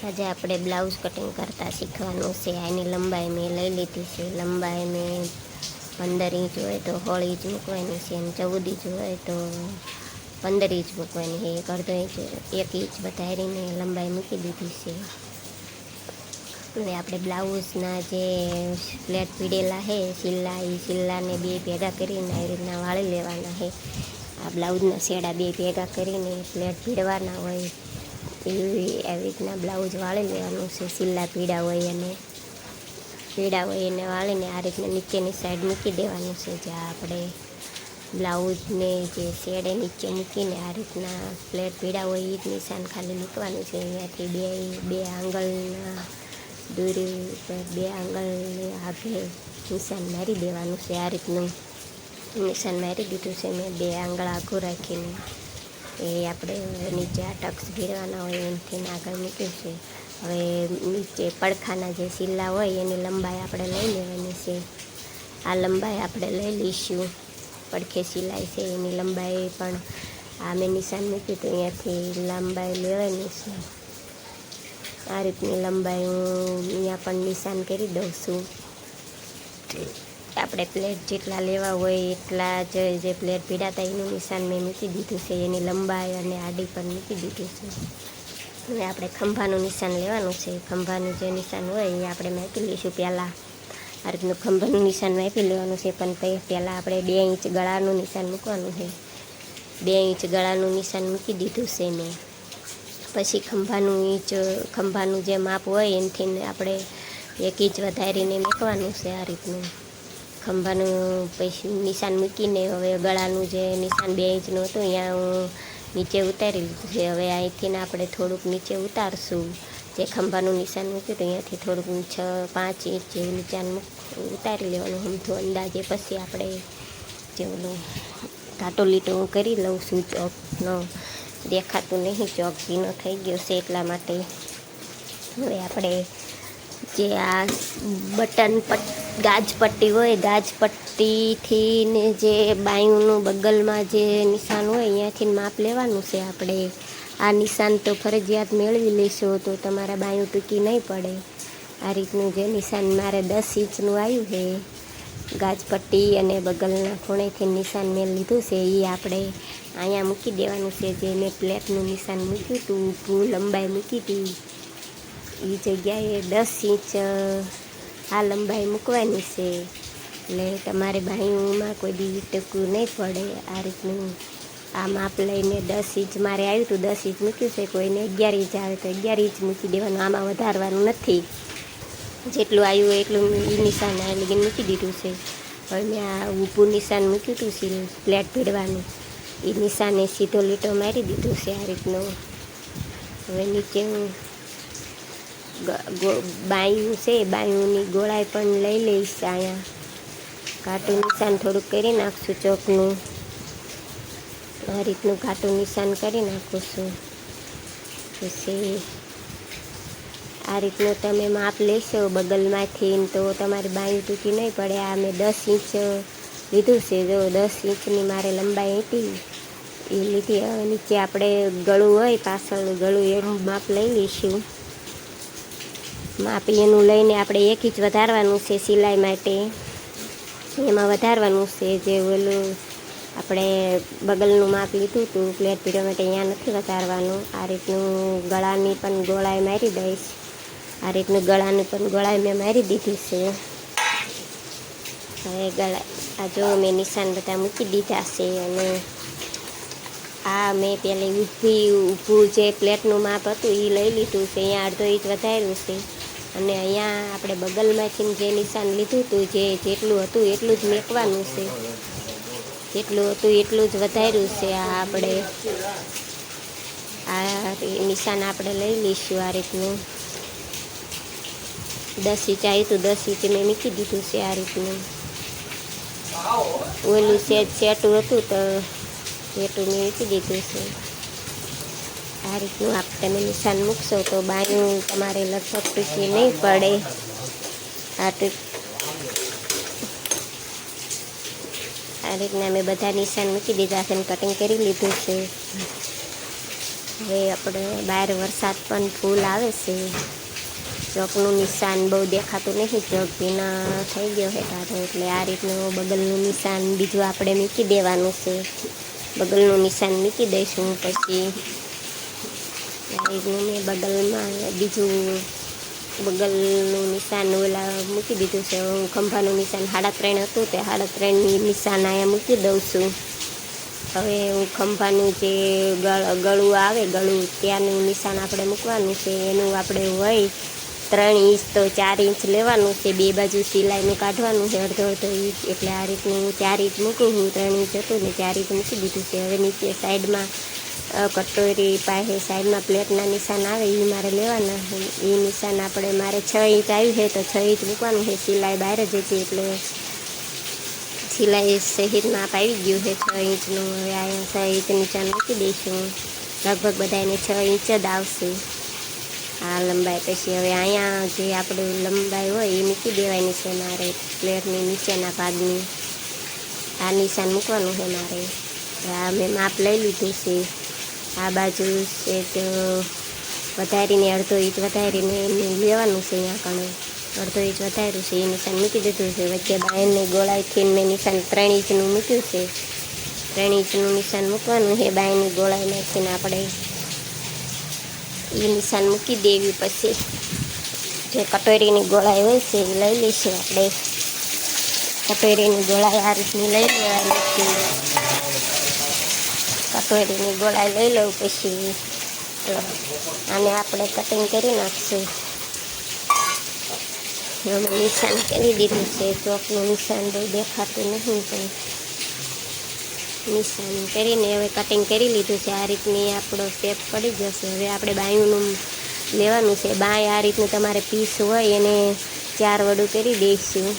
આજે આપણે blouse cutting કરતાં શીખવાનું છે. આની લંબાઈ મેં લઈ લીધી છે. લંબાઈ મેં પંદર ઇંચ હોય તો સોળ ઇંચ મૂકવાની છે અને ચૌદ ઇંચ હોય તો પંદર ઇંચ મૂકવાની છે. એક અડધો ઇંચ, એક ઇંચ વધારીને લંબાઈ મૂકી દીધી છે. અને આપણે બ્લાઉઝના જે પ્લેટ પીડેલા છે સિલ્લા એ સિલ્લાને બે ભેગા કરીને આવી રીતના વાળી લેવાના છે. આ બ્લાઉઝના શેડા બે ભેગા કરીને પ્લેટ ભીડવાના હોય એવી આવી રીતના બ્લાઉઝ વાળી લેવાનું છે સિલ્લા પીડા હોય અને પીડા હોય એને વાળીને આ રીતના નીચેની સાઈડ મૂકી દેવાનું છે. જ્યાં આપણે બ્લાઉઝને જે શેડે નીચે મૂકીને આ રીતના પ્લેટ પીડા હોય એ જ નિશાન ખાલી મૂકવાનું છે. અહીંયાથી બે બે આંગળના દૂરી ઉપર બે આંગળની આભે નિશાન મારી દેવાનું છે. આ રીતનું નિશાન મારી દીધું છે. મેં બે આંગળ આઘું રાખીને. એ આપણે નીચે આ ટક્સ ભીડવાના હોય એમથી આગળ મૂક્યું છે. હવે નીચે પડખાના જે સિલ્લા હોય એની લંબાઈ આપણે લઈ લેવાની છે. આ લંબાઈ આપણે લઈ લઈશું. પડખે સિલાઈ છે, એની લંબાઈ પણ આ મેં નિશાન મૂક્યું તો અહીંયાથી લંબાઈ લેવાની છે. આ રીતની લંબાઈ હું અહીંયા પણ નિશાન કરી દઉં છું. આપણે પ્લેટ જેટલા લેવા હોય એટલા જ જે પ્લેટ ભીડાતા એનું નિશાન મેં મૂકી દીધું છે. એની લંબાઈ અને આડી પણ મૂકી દીધું છે. હવે આપણે ખંભાનું નિશાન લેવાનું છે. ખંભાનું જે નિશાન હોય એ આપણે માપી લઈશું પહેલાં. આ રીતનું ખંભાનું નિશાન માપી લેવાનું છે, પણ પહેલાં આપણે બે ઇંચ ગળાનું નિશાન મૂકવાનું છે. બે ઇંચ ગળાનું નિશાન મૂકી દીધું છે મેં. પછી ખંભાનું ઇંચ, ખંભાનું જે માપ હોય એનાથી આપણે એક ઇંચ વધારીને મૂકવાનું છે આ રીતનું. ખંભાનું પછી નિશાન મૂકીને હવે ગળાનું જે નિશાન બે ઇંચનું હતું, અહીંયા હું નીચે ઉતારી લીધું છે. હવે અહીંથી આપણે થોડુંક નીચે ઉતારશું. જે ખંભાનું નિશાન મૂક્યું તો અહીંયાથી થોડુંક છ, પાંચ ઇંચ જેવું નિશાન ઉતારી લેવાનું હમથું અંદાજે. પછી આપણે જે ઓલું ઘાટો લીટો હું કરી લઉં છું ચોકનો દેખાતું નહીં, ચોક ભીનો થઈ ગયો છે એટલા માટે. હવે આપણે જે આ બટન પટ, ગાજપટ્ટી હોય ગાજપટ્ટીથી ને જે બાયુંનું બગલમાં જે નિશાન હોય, અહીંયાથી માપ લેવાનું છે આપણે. આ નિશાન તો ફરજિયાત મેળવી લેશો તો તમારા બાયું ટૂંકી નહીં પડે. આ રીતનું જે નિશાન મારે દસ ઇંચનું આવ્યું છે, ગાજપટ્ટી અને બગલના ખૂણેથી નિશાન મેં લીધું છે એ આપણે અહીંયા મૂકી દેવાનું છે. જે મેં પ્લેટનું નિશાન મૂક્યું હતું, ભૂ લંબાઈ મૂકી હતી. એ જગ્યાએ દસ ઇંચ આ લંબાઈ મૂકવાની છે. એટલે તમારે બાયુંમાં કોઈ દી ટકું નહીં પડે. આ રીતનું આ માપ લઈને દસ ઇંચ, મારે આવ્યું હતું દસ ઇંચ મૂક્યું છે, કોઈને અગિયાર ઇંચ આવે તો અગિયાર ઇંચ મૂકી દેવાનું. આમાં વધારવાનું નથી. જેટલું આવ્યું એટલું એ નિશાન આ લગીને મૂકી દીધું છે. હવે મેં આ ઊભું નિશાન મૂક્યું હતું સીલ પ્લેટ ભીડવાનું એ નિશાને સીધો લીટો મારી દીધું છે આ રીતનું. હવે નીચે હું બાયું છે, બાયુંની ગોળાઈ પણ લઈ લઈશ અહીંયા. ઘાટું નિશાન થોડુંક કરી નાખશું ચોકનું. આ રીતનું ઘાટું નિશાન કરી નાખું છું પછી આ રીતનું તમે માપ લેશો બગલમાંથી તો તમારી બાયું તૂટી નહીં પડે. આ મેં દસ ઇંચ લીધું છે. જો દસ ઇંચની મારે લંબાઈ હતી, એ લીધી. નીચે આપણે ગળું હોય, પાછળ ગળું એનું માપ લઈ લઈશું. માપ એનું લઈને આપણે એક ઇંચ વધારવાનું છે સિલાઈ માટે. એમાં વધારવાનું છે જે ઓલું આપણે બગલનું માપ લીધું હતું, પ્લેટ પીડવા માટે અહીંયા નથી વધારવાનું. આ રીતનું ગળાની પણ ગોળાઈ મારી દઈશ. આ રીતનું ગળાની પણ ગોળાઈ મેં મારી દીધી છે. હવે ગળા, આ જો મેં નિશાન બધા મૂકી દીધા છે અને આ મેં પેલી ઊભી, ઊભું જે પ્લેટનું માપ હતું એ લઈ લીધું છે. અહીંયા અડધો ઇંચ વધાર્યું છે. અને અહીંયા આપણે બગલમાંથી જે નિશાન લીધું હતું, જે જેટલું હતું એટલું જ મેકવાનું છે. જેટલું હતું એટલું જ વધાર્યું છે આ આપણે. આ નિશાન આપણે લઈ લઈશું આ રીતનું. દસ ઇંચ આવ્યું હતું, દસ ઇંચ મેં મૂકી દીધું છે આ રીતનું. ઓલું સેટ, સેટું હતું તો સેટું મેં મૂકી દીધું છે. આ રીતનું આપ તમે નિશાન મૂકશો તો બાયું તમારે લગભગ ટૂંકી નહીં પડે. આ ટૂંક આ રીતના મેં બધા નિશાન મૂકી દીધા છે કટિંગ કરી લીધું છે. હવે આપણે બહાર વરસાદ પણ ફૂલ આવે છે. ચોકનું નિશાન બહુ દેખાતું નથી ચોક વિના થઈ ગયો છે તારો, એટલે આ રીતનું બગલનું નિશાન બીજું આપણે મૂકી દેવાનું છે. બગલનું નિશાન મૂકી દઈશું પછી. રીતનું મેં બગલમાં બીજું બગલનું નિશાન ઓલા મૂકી દીધું છે. હું ખંભાનું નિશાન સાડા ત્રણ હતું તે સાડા ત્રણની નિશાન અહીંયા મૂકી દઉં છું. હવે હું ખંભાનું જે ગળ આવે, ગળું ત્યાંનું નિશાન આપણે મૂકવાનું છે. એનું આપણે હોય ત્રણ ઇંચ તો ચાર ઇંચ લેવાનું છે. બે બાજુ સિલાઈનું કાઢવાનું છે. અડધો અડધો ઇંચ. એટલે આ રીતનું ચાર ઇંચ મૂકું હું ત્રણ ઇંચ હતું ને ચાર ઇંચ મૂકી દીધું છે. હવે નીચે સાઈડમાં કટોરી પાસે સાઈડમાં પ્લેટના નિશાન આવે એ મારે લેવાના એ નિશાન આપણે મારે છ ઇંચ આવ્યું છે તો છ ઇંચ મૂકવાનું છે. સિલાઈ બહાર જ હતી એટલે સિલાઈ સહિત માપ આવી ગયું છે. છ ઇંચનું હવે અહીંયા છ ઇંચ નિશાન મૂકી દઈશું. લગભગ બધાને છ ઇંચ જ આવશે. આ લંબાઈ પછી હવે અહીંયા જે આપણું લંબાઈ હોય એ મૂકી દેવાની છે મારે પ્લેટની નીચેના ભાગની. આ નિશાન મૂકવાનું છે મારે. આ મેં માપ લઈ લીધું છે. આ બાજુ તો વધારીને અડધો ઇંચ વધારીને એને લેવાનું છે અહીંયા કણે. અડધો ઇંચ વધાર્યું છે, એ નિશાન મૂકી દીધું છે. વચ્ચે બાયણની ગોળાઈથી મેં નિશાન ત્રણ ઇંચનું મૂક્યું છે. ત્રણ ઇંચનું નિશાન મૂકવાનું છે, બાયણની ગોળાઈ નાખીને આપણે એ નિશાન મૂકી દેવી પછી જે કટોરીની ગોળાઈ હોય છે, એ લઈ લઈશું આપણે. કટોરીની ગોળાઈ આ રીતની લઈ લેવાની છે. કટોરીની ગોળાઈ લઈ લઉં પછી. આને આપણે કટિંગ કરી નાખશું. અમે નિશાન કરી દીધું છે. ચોકનું નિશાન બહુ દેખાતું નહીં પણ નિશાન કરીને હવે કટિંગ કરી લીધું છે. આ રીતની આપણો શેપ પડી જશે. હવે આપણે બાયુંનું લેવાનું છે. બાય આ રીતનું તમારે પીસ હોય એને ચાર વડું કરી દઈશું.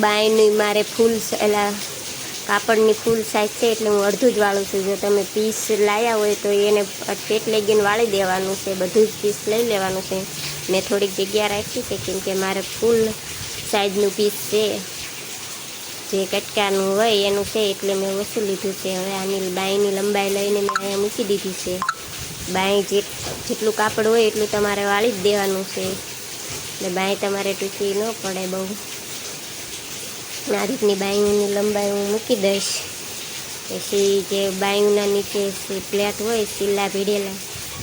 બાયની મારે ફૂલ એલા કાપડની ફૂલ સાઇઝ છે એટલે હું અડધું જ વાળું છું. જો તમે પીસ લાવ્યા હોય તો એને પેટ લગીને વાળી દેવાનું છે. બધું જ પીસ લઈ લેવાનું છે. મેં થોડીક જગ્યા રાખી છે કેમ કે મારે ફૂલ સાઇઝનું પીસ છે. જે કટકાનું હોય એનું છે એટલે મેં ઓછું લીધું છે. હવે આની બાંયની લંબાઈ લઈને મેં અહીંયા મૂકી દીધી છે. બાંય જે જેટલું કાપડ હોય એટલું તમારે વાળી જ દેવાનું છે. એટલે બાંય તમારે ટૂંકી ન પડે બહુ. આ રીતની બાયુંની લંબાઈ હું મૂકી દઈશ. પછી જે બાયુંના નીચે પ્લેટ હોય સિલ્લા ભીડેલા,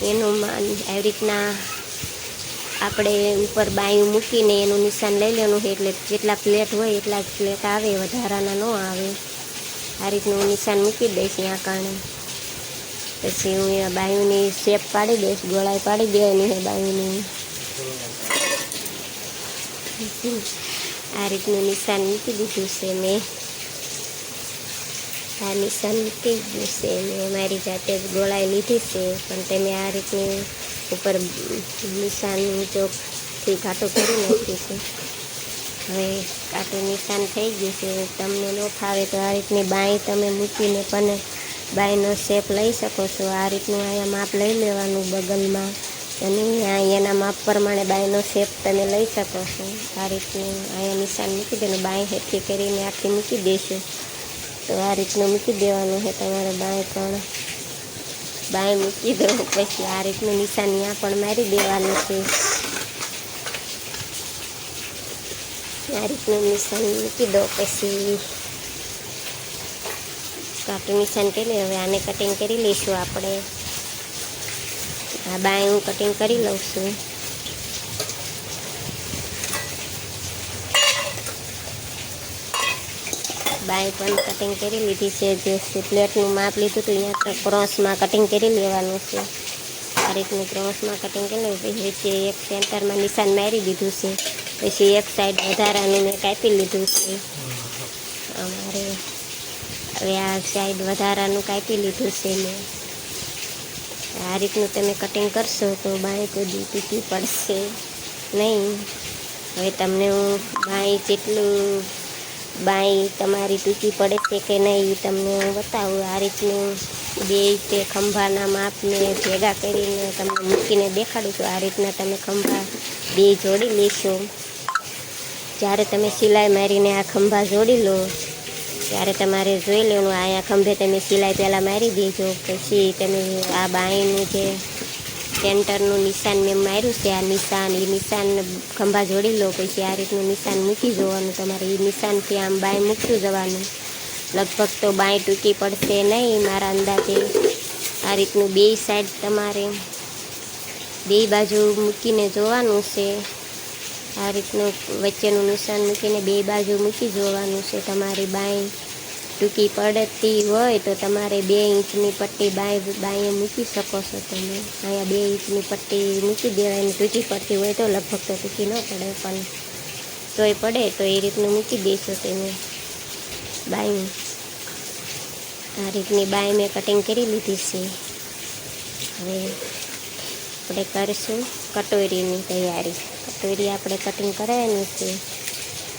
એનું આવી રીતના આપણે ઉપર બાયું મૂકીને એનું નિશાન લઈ લેવાનું છે. એટલે જેટલા પ્લેટ હોય એટલા જ પ્લેટ આવે, વધારાના ન આવે. આ રીતનું નિશાન મૂકી દઈશ ત્યાં કારણે. પછી હું એ બાયુંની શેપ પાડી દઈશ, ગોળાઈ પાડી દેવાની છે બાયુની. આ રીતનું નિશાન મૂકી દીધું છે મેં આ નિશાન મૂકી ગયું છે મેં મારી જાતે જ ગોળાઈ લીધી છે પણ તમે આ રીતનું ઉપર નિશાન ચોકથી ઘાટું કરી નાખ્યું છે હવે કાંટું નિશાન થઈ ગયું છે તમને ન ફાવે તો આ રીતની બાંય તમે મૂકીને પણ બાયનો શેપ લઈ શકો છો આ રીતનું અહીંયા માપ લઈ લેવાનું બગલમાં અને અહીંયા એના માપ પ્રમાણે બાયનો શેપ તમે લઈ શકો છો. આ રીતનું અહીંયા નિશાન મૂકી દેવાનું બાય હેઠી કરીને આખી મૂકી દઈશું તો આ રીતનું મૂકી દેવાનું છે તમારે બાય પણ. બાય મૂકી દો, પછી આ રીતનું નિશાન ત્યાં પણ મારી દેવાનું છે. આ રીતનું નિશાન મૂકી દો, પછી કાટું નિશાન કરી હવે આને કટિંગ કરી લઈશું આપણે. આ બાય હું કટિંગ કરી લઉં છું. બાય પણ કટિંગ કરી લીધી છે. જે પ્લેટનું માપ લીધું હતું અહીંયા ક્રોસમાં કટિંગ કરી લેવાનું છે. આ રીતનું ક્રોસમાં કટિંગ કરી લેવું વચ્ચે એક સેન્ટરમાં નિશાન મારી દીધું છે. પછી એક સાઈડ વધારાનું મેં કાપી લીધું છે. અમારે હવે આ સાઈડ વધારાનું કાપી લીધું છે મેં. આ રીતનું તમે કટિંગ કરશો તો બાય કોઈ તૂટી પડશે. નહીં. હવે તમને હું બાય જેટલું બાય તમારી ટૂંકી પડે છે કે નહીં તમને હું બતાવું. આ રીતનું બે તે ખંભાના માપને ભેગા કરીને તમને મૂકીને દેખાડું છું. આ રીતના તમે ખંભા બે જોડી લેશો. જ્યારે તમે સિલાઈ મારીને આ ખંભા જોડી લો ત્યારે તમારે જોઈ લેવાનું. અહીંયા ખંભે તમે સિલાઈ પહેલાં મારી દેજો. પછી તમે આ બાંયનું જે સેન્ટરનું નિશાન મેં માર્યું છે, આ નિશાન એ નિશાન ખંભા જોડી લો. પછી આ રીતનું નિશાન મૂકી જવાનું તમારે. એ નિશાનથી આમ બાય મૂકતું જવાનું. લગભગ તો બાય ટૂંકી પડશે નહીં મારા અંદાજે. આ રીતનું બે સાઈડ તમારે બે બાજુ મૂકીને જોવાનું છે. આ રીતનું વચ્ચેનું નિશાન મૂકીને બે બાજુ મૂકી જોવાનું છે. તમારી બાઈ ટૂંકી પડતી હોય તો તમારે બે ઇંચની પટ્ટી બાય બાઈએ મૂકી શકો છો તમે. અહીંયા બે ઇંચની પટ્ટી મૂકી દેવાની ટૂંકી પડતી હોય તો લગભગ તો ટૂંકી ન પડે, પણ તોય પડે તો એ રીતનું મૂકી દઈશો તમે. બાઈ આ રીતની બાય મેં કટિંગ કરી લીધી છે. હવે આપણે કરીશું કટોરીની તૈયારી. કટોરી આપણે કટિંગ કરાવવાની છે.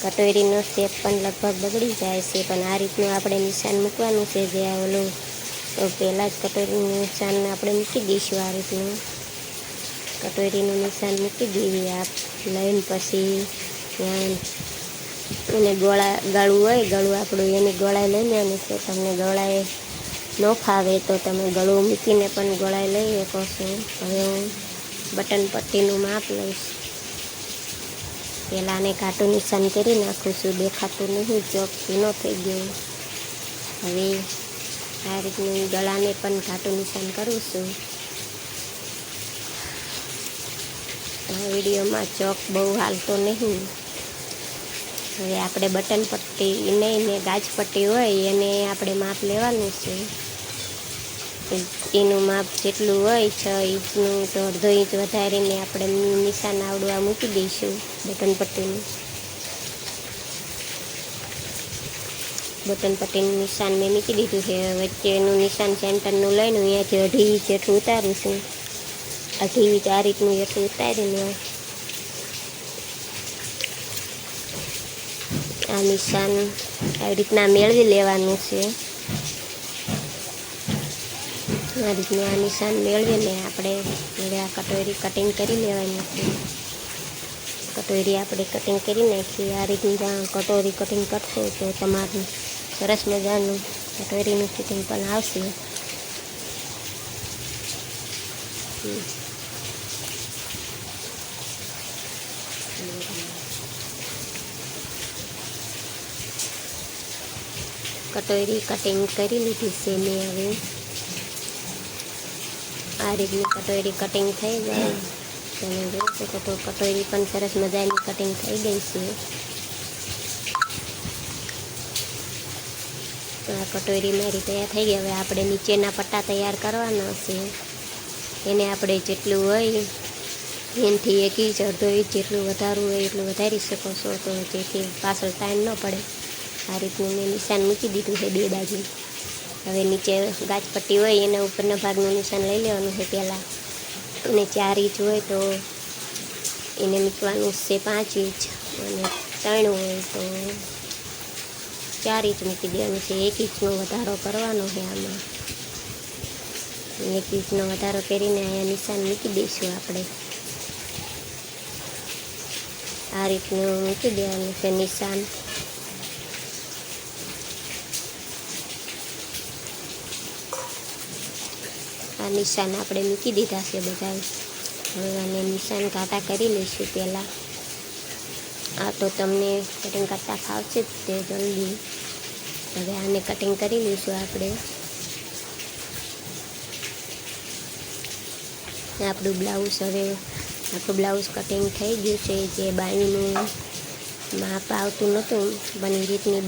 કટોરીનો શેપ પણ લગભગ બગડી જાય છે, પણ આ રીતનું આપણે નિશાન મૂકવાનું છે જે ઓલું પહેલાં જ કટોરીનું નિશાન આપણે મૂકી દઈશું આ રીતનું. કટોરીનું નિશાન મૂકી દેવી આપ લઈને પછી એને ગોળા, ગળું હોય, ગળું આપણું એની ગોળાઈ લઈ લેવાનું છે. તમને ગોળાએ ન ફાવે તો તમે ગળું મૂકીને પણ ગોળાઈ લઈ શકો છો. હવે હું બટન પટ્ટીનું માપ લઈશ. પહેલાં આને કાંટું નિશાન કરી નાખું છું, દેખાતું નહીં ચોક ભીનો થઈ ગયો. હવે આ રીતનું ગળાને પણ ઘાટું નિશાન કરું છું. આ વિડીયોમાં ચોક બહુ હાલતો નહીં. હવે આપણે બટન પટ્ટી નહીં ગાજ પટ્ટી હોય, એને આપણે માપ લેવાનું છે. એનું માપ જેટલું હોય છ ઇંચનું તો અડધો ઇંચ વધારીને આપણે નિશાન આવડવા મૂકી દઈશું બટન પટ્ટીનું. બટન પટ્ટીનું નિશાન મેં મૂકી દીધું છે. વચ્ચેનું નિશાન સેન્ટરનું લઈને અહીંયાથી અઢી ઇંચ જેટલું ઉતારું છું. અઢી ઇંચ આ રીતનું જેટલું ઉતારીને આ નિશાન આવી રીતના મેળવી લેવાનું છે. આ રીતનું આ નિશાન મેળવીને આપણે આ કટોરી કટિંગ કરી લેવાની કટોરી આપણે કટિંગ કરી નાખીએ આ રીતની કટોરી કટિંગ કરશો તો તમારું સરસ મજાનું કટોરીનું ફિટિંગ પણ આવશે. કટોરી કટિંગ કરી લીધી છે મેં હવે. આ રીતની કટોરી કટિંગ થઈ જાય. તમે જોઈ શકો તો કટોરી પણ સરસ મજાની કટિંગ થઈ ગઈ છે. તો આ કટોરી મારી તૈયાર થઈ ગઈ. હવે આપણે નીચેના પટ્ટા તૈયાર કરવાના છે. એને આપણે જેટલું હોય એનથી એક ઇંચ અડધો ઇંચ જેટલું વધારવું હોય એટલું વધારી શકો છો. તો જેથી પાછળ ટાઈમ ન પડે. આ રીતનું મેં નિશાન મૂકી દીધું છે બે બાજુ. હવે નીચે ગાજપટ્ટી હોય એના ઉપરના ભાગનું નિશાન લઈ લેવાનું છે પહેલાં. અને ચાર ઇંચ હોય તો એને મૂકવાનું છે પાંચ ઇંચ. અને ત્રણ હોય તો ચાર ઇંચ મૂકી દેવાનું છે. એક ઇંચનો વધારો કરવાનો છે આમાં. એક ઇંચનો વધારો કરીને અહીંયા નિશાન મૂકી દઈશું આપણે. આ રીતનું મૂકી દેવાનું છે નિશાન. આ નિશાન આપણે મૂકી દીધા છે બધા હવે આને નિશાન કાંટા કરી લઈશું પહેલાં. આ તો તમને કટિંગ કરતાં ફાવશે જ તે જલ્દી. હવે આને કટિંગ કરી લઈશું આપણે. આપણું બ્લાઉઝ હવે, આપણું બ્લાઉઝ કટિંગ થઈ ગયું છે. જે બાયનું માપ આવતું નહોતું, પણ એ રીતની